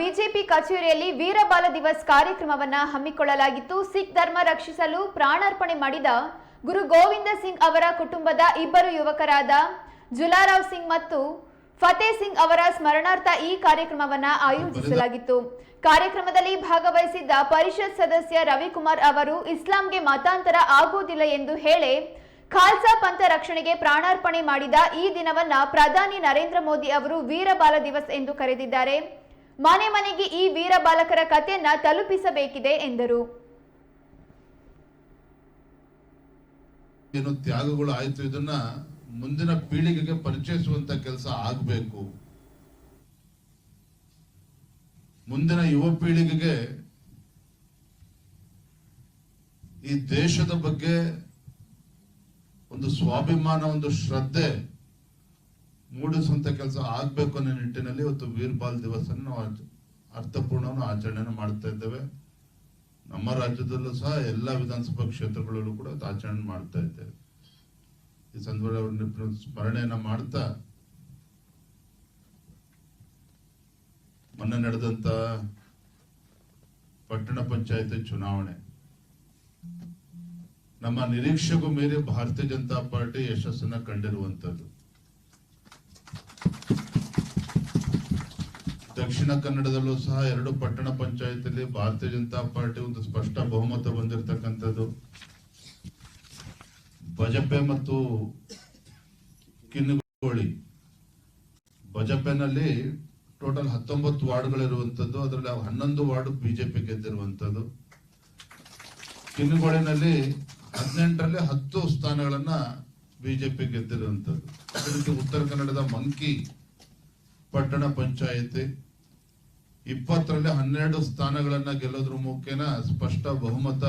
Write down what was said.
BJP ಕಚೇರಿಯಲ್ಲಿ ವೀರಬಾಲ ದಿವಸ್ ಕಾರ್ಯಕ್ರಮವನ್ನ ಹಮ್ಮಿಕೊಳ್ಳಲಾಗಿತ್ತು. ಸಿಖ್ ಧರ್ಮ ರಕ್ಷಿಸಲು ಪ್ರಾಣಾರ್ಪಣೆ ಮಾಡಿದ ಗುರು ಗೋವಿಂದ ಸಿಂಗ್ ಅವರ ಕುಟುಂಬದ ಇಬ್ಬರು ಯುವಕರಾದ ಜುಲಾರಾವ್ ಸಿಂಗ್ ಮತ್ತು ಫತೇ ಸಿಂಗ್ ಅವರ ಸ್ಮರಣಾರ್ಥ ಈ ಕಾರ್ಯಕ್ರಮವನ್ನ ಆಯೋಜಿಸಲಾಗಿತ್ತು. ಕಾರ್ಯಕ್ರಮದಲ್ಲಿ ಭಾಗವಹಿಸಿದ್ದ ಪರಿಷತ್ ಸದಸ್ಯ ರವಿಕುಮಾರ್ ಅವರು, ಇಸ್ಲಾಂಗೆ ಮತಾಂತರ ಆಗುವುದಿಲ್ಲ ಎಂದು ಹೇಳಿ ಖಾಲ್ಸಾ ಪಂಥ ರಕ್ಷಣೆಗೆ ಪ್ರಾಣಾರ್ಪಣೆ ಮಾಡಿದ ಈ ದಿನವನ್ನ ಪ್ರಧಾನಿ ನರೇಂದ್ರ ಮೋದಿ ಅವರು ವೀರಬಾಲ ದಿವಸ್ ಎಂದು ಕರೆದಿದ್ದಾರೆ. ಮನೆ ಮನೆಗೆ ಈ ವೀರ ಬಾಲಕರ ಕಥೆಯನ್ನ ತಲುಪಿಸಬೇಕಿದೆ ಎಂದರು. ಏನು ತ್ಯಾಗಗಳು ಆಯ್ತು, ಇದನ್ನ ಮುಂದಿನ ಪೀಳಿಗೆಗೆ ಪರಿಚಯಿಸುವಂತ ಕೆಲಸ ಆಗ್ಬೇಕು. ಮುಂದಿನ ಯುವ ಪೀಳಿಗೆಗೆ ಈ ದೇಶದ ಬಗ್ಗೆ ಒಂದು ಸ್ವಾಭಿಮಾನ, ಒಂದು ಶ್ರದ್ಧೆ ಮೂಡಿಸುವಂತ ಕೆಲಸ ಆಗ್ಬೇಕು ಅನ್ನೋ ನಿಟ್ಟಿನಲ್ಲಿ ಇವತ್ತು ವೀರ್ಬಾಲ್ ದಿವಸ ಅರ್ಥಪೂರ್ಣವನ್ನು ಆಚರಣೆಯನ್ನು ಮಾಡ್ತಾ ಇದ್ದೇವೆ. ನಮ್ಮ ರಾಜ್ಯದಲ್ಲೂ ಸಹ ಎಲ್ಲ ವಿಧಾನಸಭಾ ಕ್ಷೇತ್ರಗಳಲ್ಲೂ ಕೂಡ ಆಚರಣೆ ಮಾಡ್ತಾ ಇದ್ದೇವೆ. ಈ ಅವ್ರನ್ನ ಸ್ಮರಣೆಯನ್ನ ಮಾಡ್ತಾ ಮೊನ್ನೆ ನಡೆದಂತ ಪಟ್ಟಣ ಪಂಚಾಯತ್ ಚುನಾವಣೆ. ನಮ್ಮ ನಿರೀಕ್ಷೆಗೂ ಮೀರಿ ಭಾರತೀಯ ಜನತಾ ಪಾರ್ಟಿ ಯಶಸ್ಸನ್ನ ಕಂಡಿರುವಂತದ್ದು. ದಕ್ಷಿಣ ಕನ್ನಡದಲ್ಲೂ ಸಹ ಎರಡು ಪಟ್ಟಣ ಪಂಚಾಯತಿಯಲ್ಲಿ ಭಾರತೀಯ ಜನತಾ ಪಾರ್ಟಿ ಒಂದು ಸ್ಪಷ್ಟ ಬಹುಮತ ಬಂದಿರತಕ್ಕಂಥದ್ದು ಬಜಪೆ ಮತ್ತು ಕಿನ್ನುಗೋಳಿ. ಬಜಪೆನಲ್ಲಿ ಟೋಟಲ್ ಹತ್ತೊಂಬತ್ತು ವಾರ್ಡ್ಗಳಿರುವಂತದ್ದು ಅದರಲ್ಲಿ ಹನ್ನೊಂದು ವಾರ್ಡ್ ಬಿಜೆಪಿ ಗೆದ್ದಿರುವಂತದ್ದು ಕಿನ್ನುಗೋಳಿನಲ್ಲಿ ಹದಿನೆಂಟರಲ್ಲಿ ಹತ್ತು ಸ್ಥಾನಗಳನ್ನ ಬಿಜೆಪಿ ಗೆದ್ದಿರುವಂತದ್ದು ಅದಕ್ಕೆ ಉತ್ತರ ಕನ್ನಡದ ಮಂಕಿ ಪಟ್ಟಣ ಪಂಚಾಯತಿ ಇಪ್ಪತ್ತರಲ್ಲಿ ಹನ್ನೆರಡು ಸ್ಥಾನಗಳನ್ನ ಗೆಲ್ಲೋದ್ರ ಮುಖೇನ ಸ್ಪಷ್ಟ ಬಹುಮತ